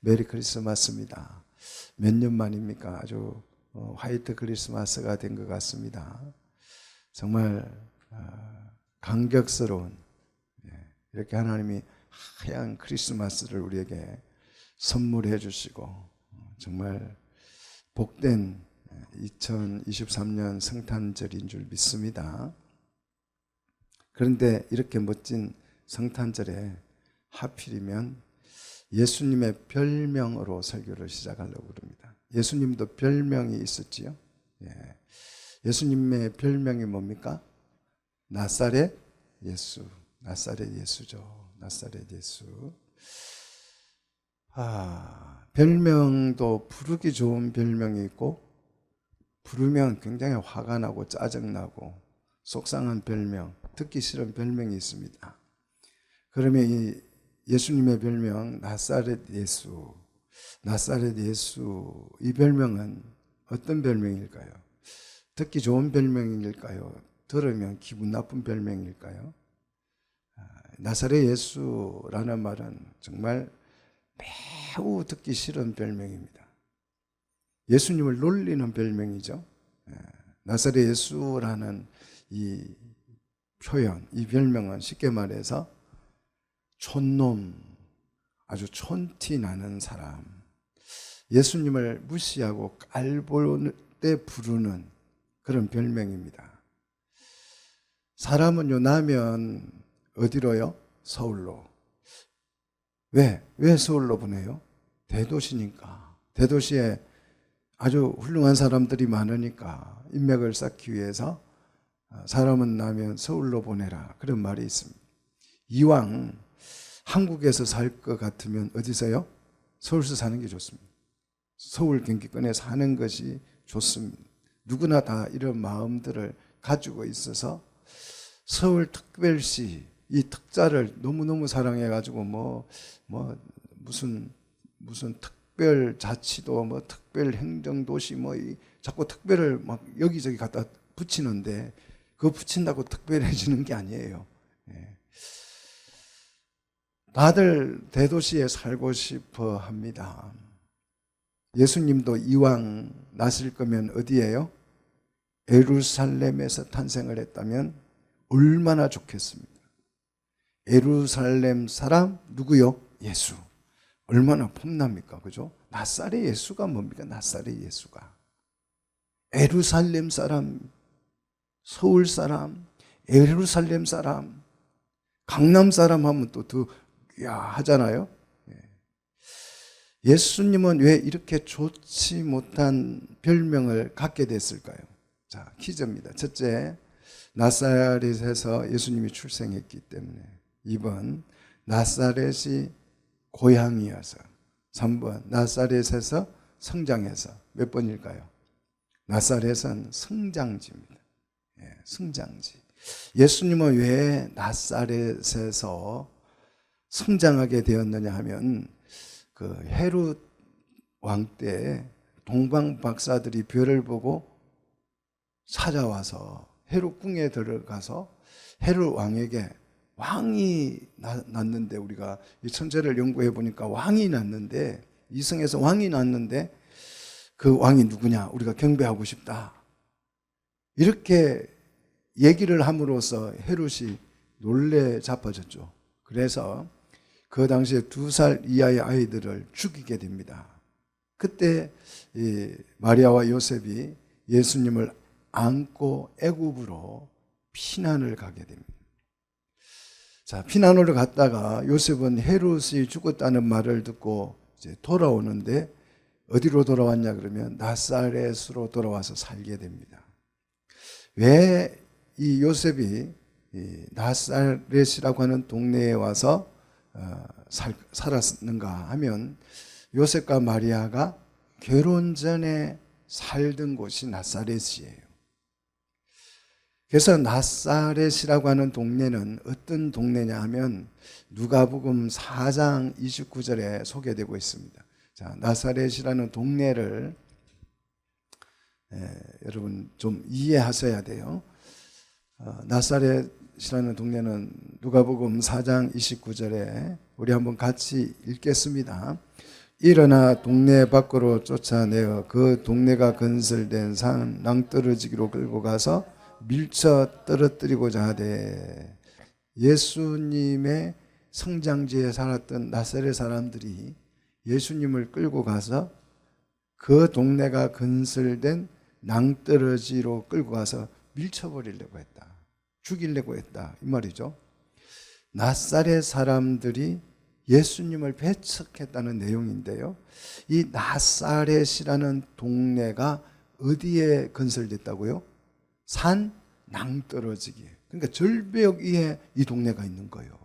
메리 크리스마스입니다. 몇 년 만입니까? 아주 어, 화이트 크리스마스가 된 것 같습니다. 정말 아, 감격스러운 예, 이렇게 하나님이 하얀 크리스마스를 우리에게 선물해 주시고 어, 정말 복된 2023년 성탄절인 줄 믿습니다. 그런데 이렇게 멋진 성탄절에 하필이면 예수님의 별명으로 설교를 시작하려고 그럽니다. 예수님도 별명이 있었지요. 예. 예수님의 별명이 뭡니까? 나사렛 예수. 나사렛 예수죠. 나사렛 예수. 아, 별명도 부르기 좋은 별명이 있고, 부르면 굉장히 화가 나고 짜증나고, 속상한 별명, 듣기 싫은 별명이 있습니다. 그러면 이 예수님의 별명 나사렛 예수, 나사렛 예수 이 별명은 어떤 별명일까요? 듣기 좋은 별명일까요? 들으면 기분 나쁜 별명일까요? 아, 나사렛 예수라는 말은 정말 매우 듣기 싫은 별명입니다. 예수님을 놀리는 별명이죠. 예, 나사렛 예수라는 이 표현, 이 별명은 쉽게 말해서 촌놈, 아주 촌티 나는 사람, 예수님을 무시하고 깔볼 때 부르는 그런 별명입니다. 사람은요, 나면 어디로요? 서울로. 왜? 왜 서울로 보내요? 대도시니까. 대도시에 아주 훌륭한 사람들이 많으니까 인맥을 쌓기 위해서 사람은 나면 서울로 보내라. 그런 말이 있습니다. 이왕 한국에서 살 것 같으면 어디서요? 서울서 사는 게 좋습니다. 서울 경기권에 사는 것이 좋습니다. 누구나 다 이런 마음들을 가지고 있어서 서울 특별시 이 특자를 너무너무 사랑해 가지고 뭐뭐 무슨 무슨 특별 자치도 뭐 특별 행정 도시 뭐 이 자꾸 특별을 막 여기저기 갖다 붙이는데 그거 붙인다고 특별해지는 게 아니에요. 예. 다들 대도시에 살고 싶어 합니다. 예수님도 이왕 나실 거면 어디예요? 에루살렘에서 탄생을 했다면 얼마나 좋겠습니까? 에루살렘 사람 누구요? 예수. 얼마나 폼납니까? 그죠? 나사렛 예수가 뭡니까? 나사렛 예수가. 에루살렘 사람, 서울 사람, 에루살렘 사람, 강남 사람 하면 또더 야 하잖아요. 예. 예수님은 왜 이렇게 좋지 못한 별명을 갖게 됐을까요? 자, 퀴즈입니다. 첫째, 나사렛에서 예수님이 출생했기 때문에. 2번, 나사렛이 고향이어서. 3번, 나사렛에서 성장해서. 몇 번일까요? 나사렛은 성장지입니다. 예, 성장지. 예수님은 왜 나사렛에서 성장하게 되었느냐 하면 그 헤롯 왕 때 동방 박사들이 별을 보고 찾아와서 헤롯 궁에 들어가서 헤롯 왕에게 왕이 났는데 우리가 이 천재를 연구해 보니까 왕이 났는데 이승에서 왕이 났는데 그 왕이 누구냐 우리가 경배하고 싶다 이렇게 얘기를 함으로써 헤롯이 놀래 자빠졌죠. 그래서 그 당시에 두 살 이하의 아이들을 죽이게 됩니다. 그때 마리아와 요셉이 예수님을 안고 애굽으로 피난을 가게 됩니다. 자, 피난으로 갔다가 요셉은 헤롯이 죽었다는 말을 듣고 이제 돌아오는데 어디로 돌아왔냐 그러면 나사렛으로 돌아와서 살게 됩니다. 왜 이 요셉이 나사렛이라고 하는 동네에 와서 어, 살, 살았는가 하면 요셉과 마리아가 결혼 전에 살던 곳이 나사렛이에요. 그래서 나사렛이라고 하는 동네는 어떤 동네냐 하면 누가복음 4장 29절에 소개되고 있습니다. 자, 나사렛이라는 동네를 에, 여러분 좀 이해하셔야 돼요. 어, 나사렛이라는 동네는 누가복음 4장 29절에 우리 한번 같이 읽겠습니다. 일어나 동네 밖으로 쫓아내어 그 동네가 건설된 산 낭떠러지기로 끌고 가서 밀쳐 떨어뜨리고자 하되 예수님의 성장지에 살았던 나사렛 사람들이 예수님을 끌고 가서 그 동네가 건설된 낭떠러지로 끌고 가서 밀쳐버리려고 했다. 죽이려고 했다. 이 말이죠. 나사렛 사람들이 예수님을 배척했다는 내용인데요. 이 나사렛이라는 동네가 어디에 건설됐다고요? 산 낭떠러지기. 그러니까 절벽 위에 이 동네가 있는 거예요.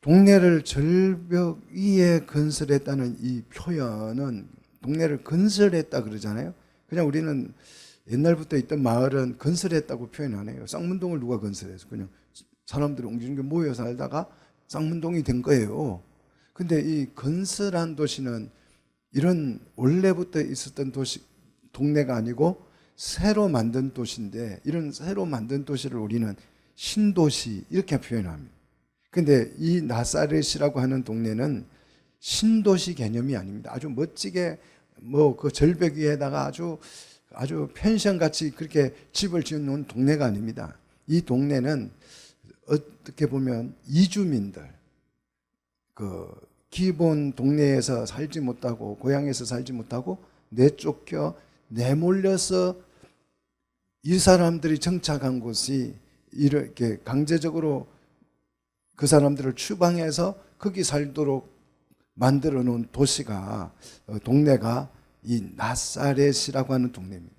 동네를 절벽 위에 건설했다는 이 표현은 동네를 건설했다 그러잖아요. 그냥 우리는 옛날부터 있던 마을은 건설했다고 표현 안 해요. 쌍문동을 누가 건설해서 그냥 사람들이 옹기종기 모여 살다가 쌍문동이 된 거예요. 근데 이 건설한 도시는 이런 원래부터 있었던 도시 동네가 아니고 새로 만든 도시인데 이런 새로 만든 도시를 우리는 신도시 이렇게 표현합니다. 근데 이 나사렛이라고 하는 동네는 신도시 개념이 아닙니다. 아주 멋지게 뭐 그 절벽 위에다가 아주 아주 펜션 같이 그렇게 집을 지어 놓은 동네가 아닙니다. 이 동네는 어떻게 보면 이주민들 그 기본 동네에서 살지 못하고 고향에서 살지 못하고 내쫓겨 내몰려서 이 사람들이 정착한 곳이 이렇게 강제적으로 그 사람들을 추방해서 거기 살도록 만들어 놓은 도시가 어, 동네가 이 나사렛이라고 하는 동네입니다.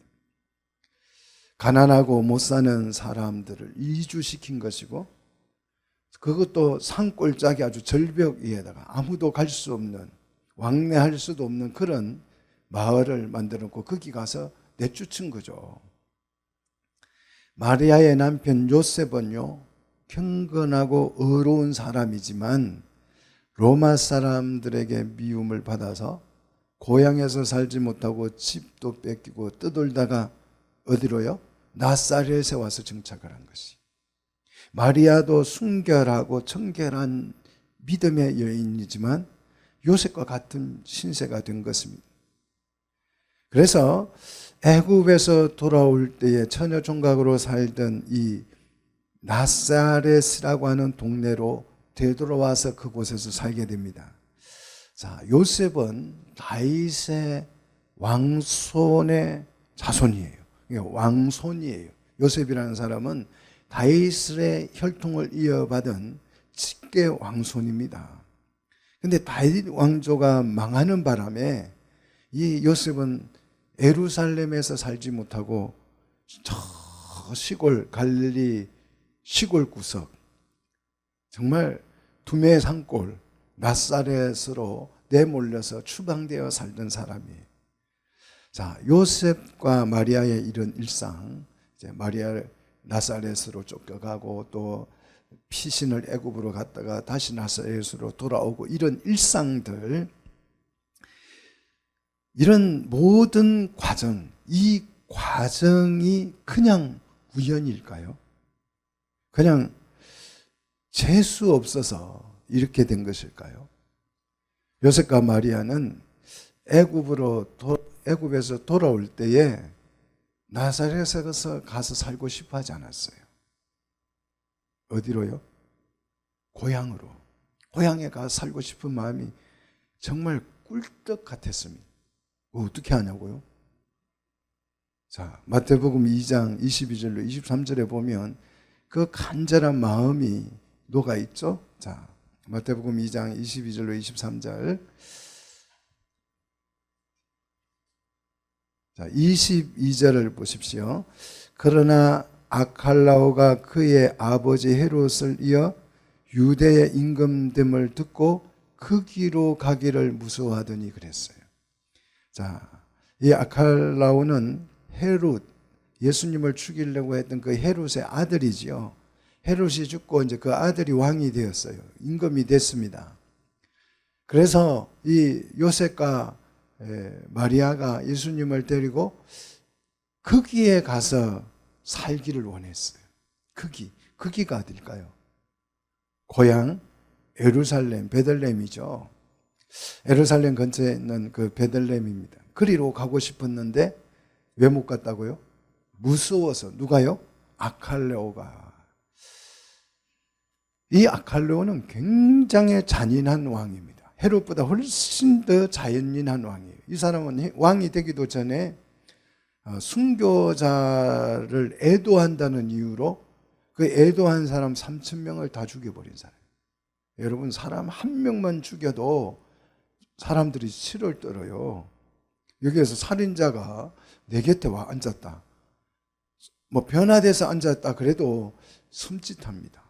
가난하고 못 사는 사람들을 이주시킨 것이고 그것도 산골짜기 아주 절벽 위에다가 아무도 갈 수 없는 왕래할 수도 없는 그런 마을을 만들어 놓고 거기 가서 내쫓은 거죠. 마리아의 남편 요셉은요 경건하고 의로운 사람이지만 로마 사람들에게 미움을 받아서 고향에서 살지 못하고 집도 뺏기고 떠돌다가 어디로요? 나사렛에 와서 정착을 한 것이. 마리아도 순결하고 청결한 믿음의 여인이지만 요셉과 같은 신세가 된 것입니다. 그래서 애굽에서 돌아올 때에 처녀 총각으로 살던 이 나사렛이라고 하는 동네로 되돌아와서 그곳에서 살게 됩니다. 자, 요셉은 다윗의 왕손의 자손이에요. 왕손이에요. 요셉이라는 사람은 다윗의 혈통을 이어받은 직계 왕손입니다. 근데 다윗 왕조가 망하는 바람에 이 요셉은 에루살렘에서 살지 못하고 저 시골 갈릴리 시골 구석 정말 두메 산골 나사렛으로 내몰려서 추방되어 살던 사람이에요. 자, 요셉과 마리아의 이런 일상, 이제 마리아 나사렛으로 쫓겨가고 또 피신을 애굽으로 갔다가 다시 나사렛으로 돌아오고 이런 일상들 이런 모든 과정, 이 과정이 그냥 우연일까요? 그냥 재수 없어서 이렇게 된 것일까요? 요셉과 마리아는 애굽으로 애굽에서 돌아올 때에 나사렛에서 가서 살고 싶어 하지 않았어요. 어디로요? 고향으로. 고향에 가서 살고 싶은 마음이 정말 꿀떡 같았습니다. 어떻게 하냐고요? 자, 마태복음 2장 22절로 23절에 보면 그 간절한 마음이 녹아 있죠? 자, 마태복음 2장 22절로 23절. 자, 22절을 보십시오. 그러나 아칼라오가 그의 아버지 헤롯을 이어 유대의 임금됨을 듣고 그 길로 가기를 무서워하더니 그랬어요. 자, 이 아칼라오는 헤롯 예수님을 죽이려고 했던 그 헤롯의 아들이지요. 헤롯이 죽고 이제 그 아들이 왕이 되었어요. 임금이 됐습니다. 그래서 이 요셉과 마리아가 예수님을 데리고 거기에 가서 살기를 원했어요. 거기, 거기가 어딜까요? 고향 에루살렘, 베들렘이죠. 에루살렘 근처에 있는 그 베들렘입니다. 그리로 가고 싶었는데 왜 못 갔다고요? 무서워서 누가요? 아칼레오가 이 아칼레오는 굉장히 잔인한 왕입니다. 헤롯보다 훨씬 더 잔인한 왕이에요. 이 사람은 왕이 되기도 전에 어, 순교자를 애도한다는 이유로 그 애도한 사람 3천 명을 다 죽여버린 사람. 여러분 사람 한 명만 죽여도 사람들이 치를 떨어요. 여기에서 살인자가 내 곁에 와 앉았다. 뭐 변화돼서 앉았다 그래도 숨짓합니다.